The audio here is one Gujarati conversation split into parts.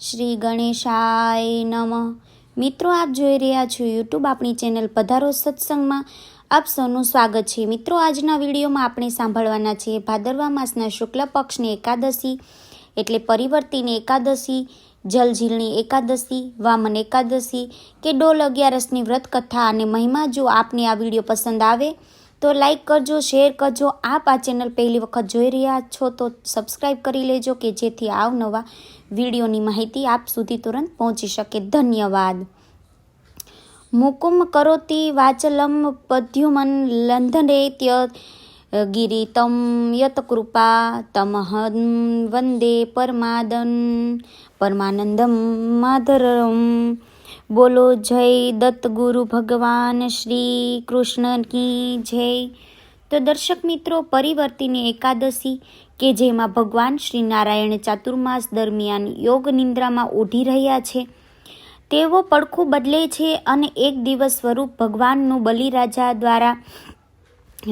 શ્રી ગણેશાય નમઃ. મિત્રો, આપ જોઈ રહ્યા છો યુટ્યુબ આપણી ચેનલ પધારો સત્સંગમાં. આપ સૌનું સ્વાગત છે. મિત્રો, આજના વિડીયોમાં આપણે સાંભળવાના છીએ ભાદરવા માસના શુક્લ પક્ષની એકાદશી, એટલે પરિવર્તિની એકાદશી, જલઝીલની એકાદશી, વામન એકાદશી કે ડોલ અગિયારસની વ્રત કથા અને મહિમા. જો આપને આ વીડિયો પસંદ આવે તો લાઈક કરજો, શેર કરજો. આપ આ ચેનલ પહેલી વખત જોઈ રહ્યા છો તો સબસ્ક્રાઈબ કરી લેજો કે જેથી આવનવા વિડીયોની માહિતી આપ સુધી તુરંત પહોંચી શકે. ધન્યવાદ. મુકુમ કરોતી વાચલમ પદ્યુમન લંધનેત્ય યત યતકૃપા તમહં વંદે પરમાદન પરમાનંદમ માધરમ. બોલો જય દત્ત ગુરુ ભગવાન શ્રી કૃષ્ણ કી જય. તો દર્શક મિત્રો, પરિવર્તિની એકાદશી કે જેમાં ભગવાન શ્રી નારાયણ ચાતુર્માસ દરમિયાન યોગ નિંદ્રામાં ઉઠી રહ્યા છે, તેઓ પડખું બદલે છે અને એક દિવસ સ્વરૂપ ભગવાનનું બલિરાજા દ્વારા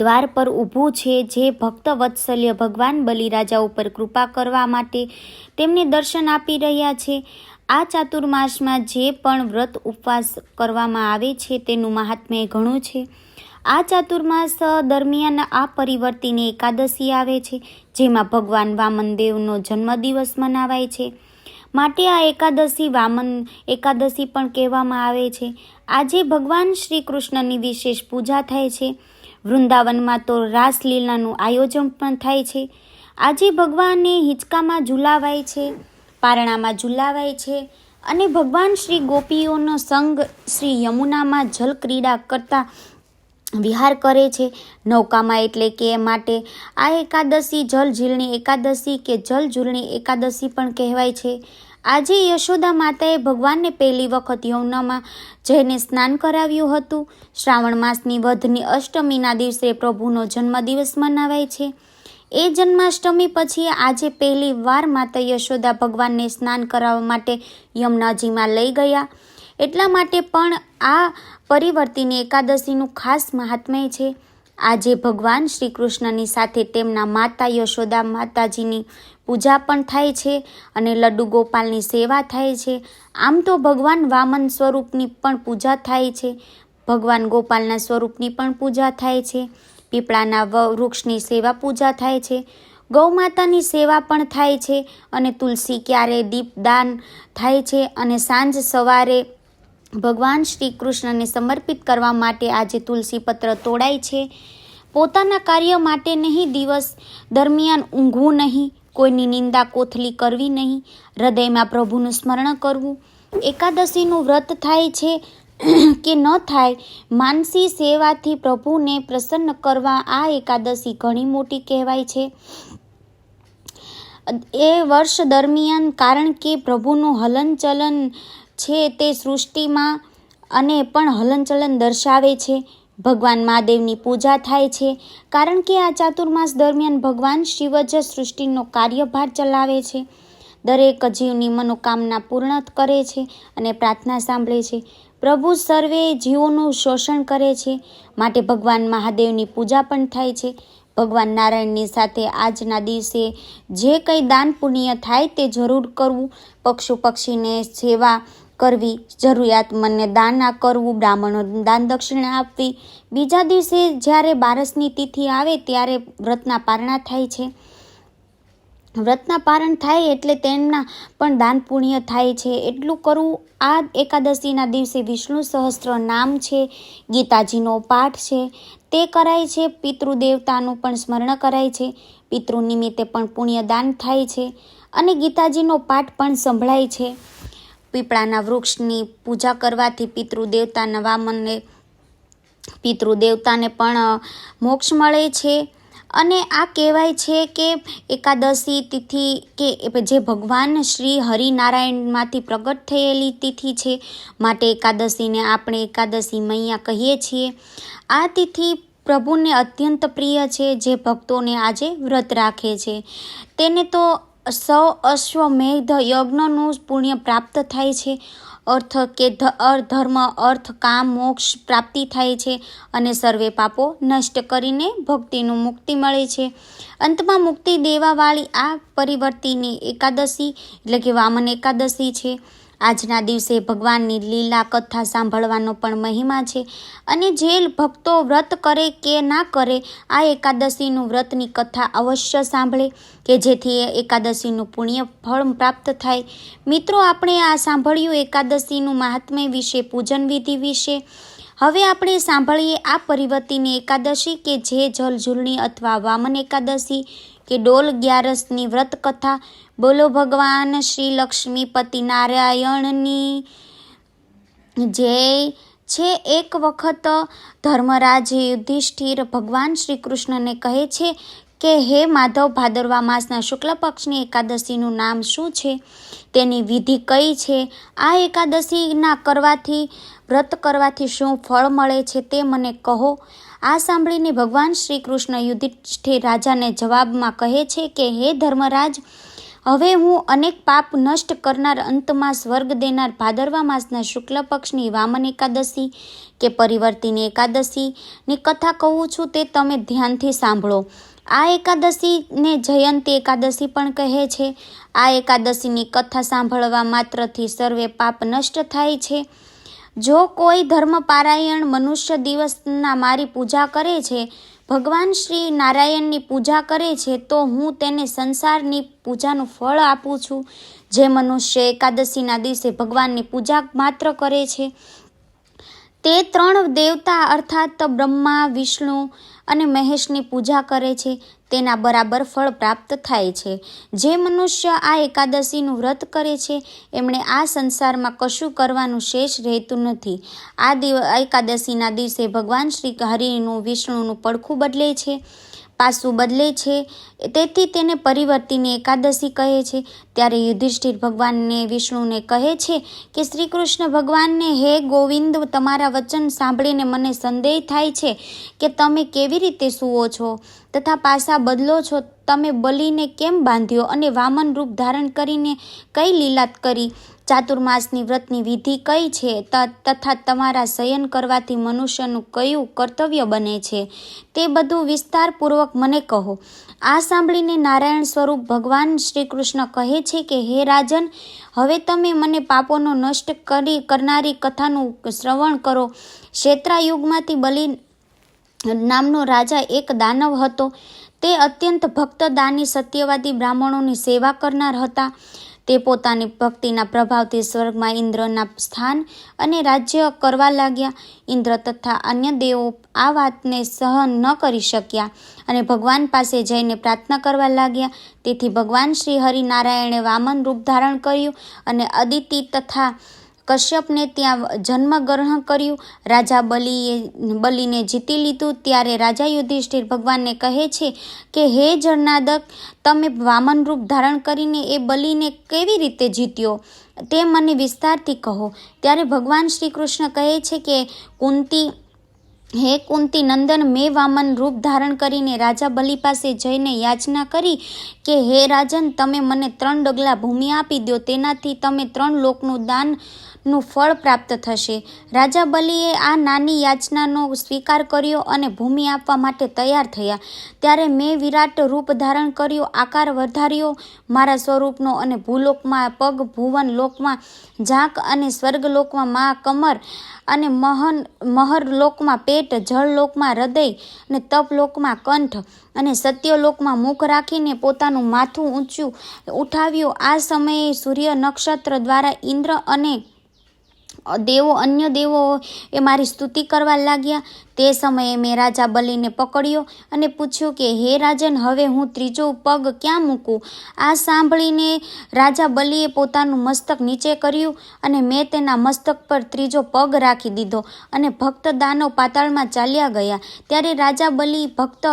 દ્વાર પર ઊભું છે, જે ભક્ત વત્સલ્ય ભગવાન બલિરાજા ઉપર કૃપા કરવા માટે તેમને દર્શન આપી રહ્યા છે. આ ચાતુર્માસમાં જે પણ વ્રત ઉપવાસ કરવામાં આવે છે તેનું મહાત્મ્ય ઘણું છે. આ ચાતુર્માસ દરમિયાન આ પરિવર્તિની એકાદશી આવે છે, જેમાં ભગવાન વામનદેવનો જન્મદિવસ મનાવાય છે. માટે આ એકાદશી વામન, એકાદશી પણ કહેવામાં આવે છે. આજે ભગવાન શ્રી કૃષ્ણની વિશેષ પૂજા થાય છે. વૃંદાવનમાં તો રાસલીલાનું આયોજન પણ થાય છે. આજે ભગવાનને હિંચકામાં ઝુલાવાય છે. પારણામાં ઝુલાવાય છે અને ભગવાન શ્રી ગોપીઓનો સંગ શ્રી યમુનામાં જલ ક્રીડા કરતા વિહાર કરે છે. નૌકામાં એટલે કે માટે આ એકાદશી જલ ઝીલની એકાદશી કે જલ ઝૂલની એકાદશી પણ કહેવાય છે. આજે યશોદા માતાએ ભગવાનને પહેલી વખત યમુનામાં જઈને સ્નાન કરાવ્યું હતું. શ્રાવણ માસની વધની અષ્ટમીના દિવસે પ્રભુનો જન્મદિવસ મનાવાય છે. એ જન્માષ્ટમી પછી આજે પહેલી વાર માતા યશોદા ભગવાનને સ્નાન કરાવવા માટે યમુનાજીમાં લઈ ગયા. એટલા માટે પણ આ પરિવર્તિની એકાદશીનું ખાસ મહાત્મય છે. આજે ભગવાન શ્રી કૃષ્ણની સાથે તેમના માતા યશોદા માતાજીની પૂજા પણ થાય છે અને લડ્ડુ ગોપાલની સેવા થાય છે. આમ તો ભગવાન વામન સ્વરૂપની પણ પૂજા થાય છે. ભગવાન ગોપાલના સ્વરૂપની પણ પૂજા થાય છે. પીપળાના વૃક્ષની સેવા પૂજા થાય છે. ગૌમાતાની સેવા પણ થાય છે અને તુલસી ક્યારે દીપદાન થાય છે અને સાંજ સવારે ભગવાન શ્રી કૃષ્ણને સમર્પિત કરવા માટે આજે તુલસી પત્ર તોડાય છે. પોતાના કાર્ય માટે નહીં, દિવસ દરમિયાન ઊંઘવું નહીં, કોઈની નિંદા કોથલી કરવી નહીં, હૃદયમાં પ્રભુનું સ્મરણ કરવું. એકાદશીનું વ્રત થાય છે કે ન થાય, માનસી સેવાથી પ્રભુને પ્રસન્ન કરવા આ એકાદશી ઘણી મોટી કહેવાય છે. એ વર્ષ દરમિયાન કારણ કે પ્રભુનું હલનચલન છે તે સૃષ્ટિમાં અને પણ હલનચલન દર્શાવે છે. ભગવાન મહાદેવની પૂજા થાય છે. કારણ કે આ ચાતુર્માસ દરમિયાન ભગવાન શિવ જ સૃષ્ટિનો કાર્યભાર ચલાવે છે. દરેક જીવની મનોકામના પૂર્ણ કરે છે અને પ્રાર્થના સાંભળે છે. પ્રભુ સર્વે જીવોનું શોષણ કરે છે. માટે ભગવાન મહાદેવની પૂજા પણ થાય છે. ભગવાન નારાયણની સાથે આજના દિવસે જે કંઈ દાન પુણ્ય થાય તે જરૂર કરવું. પક્ષુ પક્ષીને સેવા કરવી જરૂરિયાતમંદને દાન આ કરવું, બ્રાહ્મણો દાન દક્ષિણા આપવી. બીજા દિવસે જ્યારે બારસની તિથિ આવે ત્યારે વ્રતના પારણા થાય છે. વ્રતના પારણ થાય એટલે તેમના પણ દાન પુણ્ય થાય છે. એટલું કરવું આ એકાદશીના દિવસે વિષ્ણુ સહસ્ત્ર નામ છે, ગીતાજીનો પાઠ છે. તે કરાય છે, પિતૃદેવતાનું પણ સ્મરણ કરાય છે, પિતૃ નિમિત્તે પણ પુણ્યદાન થાય છે અને ગીતાજીનો પાઠ પણ સંભળાય છે. પીપળાના વૃક્ષની પૂજા કરવાથી પિતૃદેવતાના વામનને પિતૃદેવતાને પણ મોક્ષ મળે છે. અને આ કહેવાય છે કે એકાદશી તિથિ કે જે ભગવાન શ્રી હરિનારાયણમાંથી પ્રગટ થયેલી તિથિ છે, માટે એકાદશીને આપણે એકાદશી મૈયા કહીએ છીએ. આ તિથિ પ્રભુને અત્યંત પ્રિય છે, જે ભક્તોને આજે વ્રત રાખે છે. તેને તો સૌ અશ્વમેધ યજ્ઞનું પુણ્ય પ્રાપ્ત થાય છે. અર્થ કે ધ- અર્ધર્મ અર્થ, કામ, મોક્ષ પ્રાપ્તિ થાય છે અને સર્વે પાપો નષ્ટ કરીને ભક્તિનું મુક્તિ મળે છે. અંતમાં મુક્તિ દેવાવાળી આ પરિવર્તિની એકાદશી એટલે કે વામન એકાદશી છે. આજના દિવસે ભગવાનની લીલા કથા સાંભળવાનો પણ મહિમા છે. અને જે ભક્તો વ્રત કરે કે ના કરે, આ એકાદશીનું વ્રતની કથા અવશ્ય સાંભળે કે જેથી એકાદશીનું પુણ્ય ફળ પ્રાપ્ત થાય. મિત્રો, આપણે આ સાંભળ્યું એકાદશીનું મહાત્મ્ય વિશે, પૂજન વિધિ વિશે. હવે આપણે સાંભળીએ આ પરિવર્તિની એકાદશી કે જે જલઝૂલણી અથવા વામન એકાદશી કે ડોલ ગ્યારસની વ્રત કથા બોલો ભગવાન શ્રી લક્ષ્મીપતિ નારાયણની જય છે એક વખત ધર્મરાજ યુધિષ્ઠિર ભગવાન શ્રી કૃષ્ણને કહે છે કે હે માધવ, ભાદરવા માસના શુક્લ પક્ષની એકાદશીનું નામ શું છે? તેની વિધિ કઈ છે? આ એકાદશીના કરવાથી, વ્રત કરવાથી શું ફળ મળે છે તે મને કહો. આ સાંભળીને ભગવાન શ્રી કૃષ્ણ યુધિષ્ઠિર રાજાને જવાબમાં કહે છે કે, હે ધર્મરાજ હવે હું અનેક પાપ નષ્ટ કરનાર અંતમાં સ્વર્ગ દેનાર ભાદરવા માસના શુક્લ પક્ષની વામન એકાદશી કે પરિવર્તિની એકાદશીની કથા કહું છું તે તમે ધ્યાનથી સાંભળો. આ એકાદશીને જયંતી એકાદશી પણ કહે છે. આ એકાદશીની કથા સાંભળવા માત્રથી સર્વે પાપ નષ્ટ થાય છે. જો કોઈ ધર્મપારાયણ મનુષ્ય દિવસના મારી પૂજા કરે છે ભગવાન શ્રી નારાયણની પૂજા કરે છે, તો હું તેને સંસારની પૂજાનું ફળ આપું છું. જે મનુષ્ય એકાદશીના દિવસે ભગવાનની પૂજા માત્ર કરે છે. તે ત્રણ દેવતા અર્થાત બ્રહ્મા, વિષ્ણુ અને મહેશની પૂજા કરે છે, તેના બરાબર ફળ પ્રાપ્ત થાય છે. જે મનુષ્ય આ એકાદશીનું વ્રત કરે છે, એમણે આ સંસારમાં કશું કરવાનું શેષ રહેતું નથી. આ દિવ એકાદશીના દિવસે ભગવાન શ્રી હરિનું વિષ્ણુનું પડખું બદલે છે. પાસું બદલે છે. તેથી તેને પરિવર્તિની એકાદશી કહે છે. ત્યારે યુધિષ્ઠિર ભગવાનને વિષ્ણુને કહે છે કે શ્રી કૃષ્ણ ભગવાનને, હે ગોવિંદ, તમારા વચન સાંભળીને મને સંદેહ થાય છે કે, તમે કેવી રીતે સૂવો છો? તથા પાસા બદલો છો, તમે બલીને કેમ બાંધ્યો અને વામન રૂપ ધારણ કરીને કઈ લીલાત કરી? ચાતુર્માસની વ્રતની વિધિ કઈ છે? તથા તમારા શયન કરવાથી મનુષ્યનું કયું કર્તવ્ય બને છે? તે બધું વિસ્તારપૂર્વક મને કહો. આ સાંભળીને નારાયણ સ્વરૂપ ભગવાન શ્રી કૃષ્ણ કહે છે કે, હે રાજન, હવે તમે મને પાપોનો નષ્ટ કરી કરનારી કથાનું શ્રવણ કરો. ક્ષેત્રાયુગમાંથી બલિ નામનો રાજા એક દાનવ હતો. તે અત્યંત ભક્ત દાની સત્યવાદી બ્રાહ્મણોની સેવા કરનાર હતા. તે પોતાની ભક્તિના પ્રભાવથી સ્વર્ગમાં ઇન્દ્રના સ્થાન અને રાજ્ય કરવા લાગ્યા. ઇન્દ્ર તથા અન્ય દેવો આ વાતને સહન ન કરી શક્યા અને ભગવાન પાસે જઈને પ્રાર્થના કરવા લાગ્યા. તેથી ભગવાન શ્રી હરિનારાયણે વામન રૂપ ધારણ કર્યું અને અદિતિ તથા કશ્યપને ત્યાં જન્મ ગ્રહણ કર્યું. રાજા બલિએ, બલિને જીતી લીધું. ત્યારે રાજા યુધિષ્ઠિર ભગવાનને કહે છે કે, હે જળનાદક તમે વામન રૂપ ધારણ કરીને એ બલિને કેવી રીતે જીત્યો? તે મને વિસ્તારથી કહો. ત્યારે ભગવાન શ્રી કૃષ્ણ કહે છે કે, કુંતી, હે કુંતી નંદન, મેં વામન રૂપ ધારણ કરીને રાજા બલિ પાસે જઈને યાચના કરી કે, હે રાજન, તમે મને ત્રણ ડગલા ભૂમિ આપી દો તેનાથી તમે ત્રણ લોકનું દાન નું ફળ પ્રાપ્ત થશે. રાજા બલિએ આ નાની યાચનાનો સ્વીકાર કર્યો અને ભૂમિ આપવા માટે તૈયાર થયા. ત્યારે મેં વિરાટ રૂપ ધારણ કર્યો, આકાર વધાર્યો મારા સ્વરૂપનો અને ભૂલોકમાં, પગ, ભુવન લોકમાં, ઝાંક અને સ્વર્ગલોકમાં મા, કમર અને મહન, મહર લોકમાં, પેટ, જળ લોકમાં, હૃદય અને તપલોકમાં કંઠ અને સત્યલોકમાં મુખ રાખીને પોતાનું માથું ઊંચું ઉઠાવ્યું. આ સમયે સૂર્ય નક્ષત્ર દ્વારા ઇન્દ્ર અને દેવો, અન્ય દેવો એ મારી સ્તુતિ કરવા લાગ્યા. તે સમયે મેં રાજા બલિને પકડ્યો અને પૂછ્યું કે, હે રાજન, હવે હું ત્રીજો પગ ક્યાં મૂકું? આ સાંભળીને રાજા બલિએ પોતાનું મસ્તક નીચે કર્યું અને મેં તેના મસ્તક પર ત્રીજો પગ રાખી દીધો અને ભક્ત દાનવ પાતાળમાં ચાલ્યા ગયા. ત્યારે રાજા બલિ ભક્ત,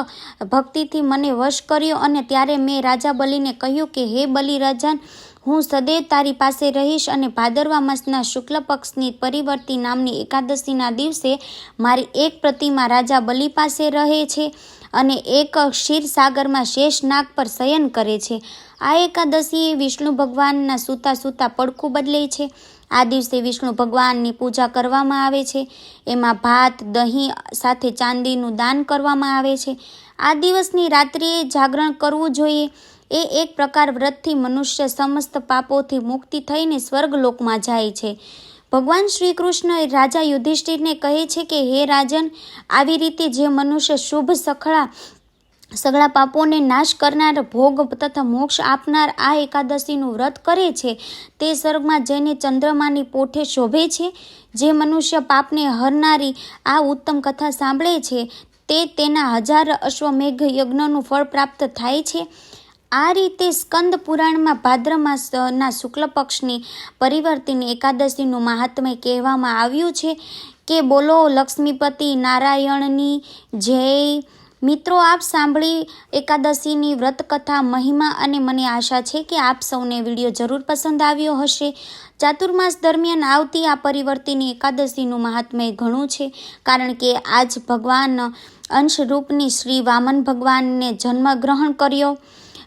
ભક્તિથી મને વશ કર્યો અને ત્યારે મેં રાજા બલિને કહ્યું કે, હે બલિ રાજન હું સદૈવ તારી પાસે રહીશ અને ભાદરવા માસના શુક્લ પક્ષની પરિવર્તી નામની એકાદશીના દિવસે મારી એક પ્રતિમા રાજા બલિ પાસે રહે છે અને એક ક્ષીરસાગરમાં શેષ નાગ પર શયન કરે છે. આ એકાદશીએ વિષ્ણુ ભગવાનના સૂતા સૂતા પડખું બદલે છે. આ દિવસે વિષ્ણુ ભગવાનની પૂજા કરવામાં આવે છે. એમાં ભાત, દહીં સાથે ચાંદીનું દાન કરવામાં આવે છે. આ દિવસની રાત્રિએ જાગરણ કરવું જોઈએ. એ એક પ્રકાર વ્રતથી મનુષ્ય સમસ્ત પાપોથી મુક્તિ થઈને સ્વર્ગલોકમાં જાય છે. ભગવાન શ્રી કૃષ્ણ રાજા યુધિષ્ઠિરને કહે છે કે, હે રાજન, આવી રીતે જે મનુષ્ય શુભ સખળા સગળા પાપોને નાશ કરનાર, ભોગ તથા મોક્ષ આપનાર આ એકાદશીનું વ્રત કરે છે, તે સ્વર્ગમાં જઈને ચંદ્રમાની પોઠે શોભે છે? જે મનુષ્ય પાપને હરનારી આ ઉત્તમ કથા સાંભળે છે, તે તેના હજાર અશ્વમેઘ યજ્ઞનું ફળ પ્રાપ્ત થાય છે? આ રીતે સ્કંદ પુરાણમાં ભાદ્ર માસના શુક્લ પક્ષની પરિવર્તિની એકાદશીનું મહાત્મ્ય કહેવામાં આવ્યું છે કે બોલો લક્ષ્મીપતિ નારાયણની જય. મિત્રો, આપ સાંભળી એકાદશીની વ્રતકથા, મહિમા અને મને આશા છે કે આપ સૌને વીડિયો જરૂર પસંદ આવ્યો હશે. ચાતુર્માસ દરમિયાન આવતી આ પરિવર્તિની એકાદશીનું મહાત્મ્ય ઘણું છે, કારણ કે આજ ભગવાન અંશરૂપની શ્રી વામન ભગવાનને જન્મ ગ્રહણ કર્યો.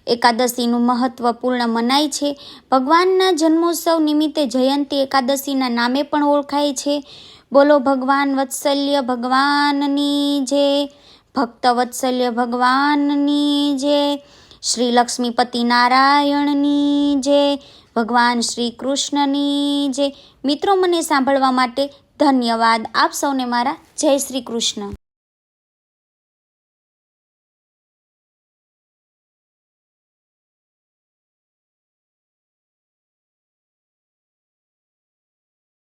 એકાદશીનું મહત્વપૂર્ણ મનાય છે. ભગવાનના જન્મોત્સવ નિમિત્તે જયંતી એકાદશીના નામે પણ ઓળખાય છે. બોલો ભગવાન વત્સલ્ય ભગવાનની જે, ભક્ત વત્સલ્ય ભગવાનની જે, શ્રી લક્ષ્મીપતિ નારાયણની જે, ભગવાન શ્રી કૃષ્ણની જે. મિત્રો, મને સાંભળવા માટે ધન્યવાદ. આપ સૌને મારા જય શ્રી કૃષ્ણ.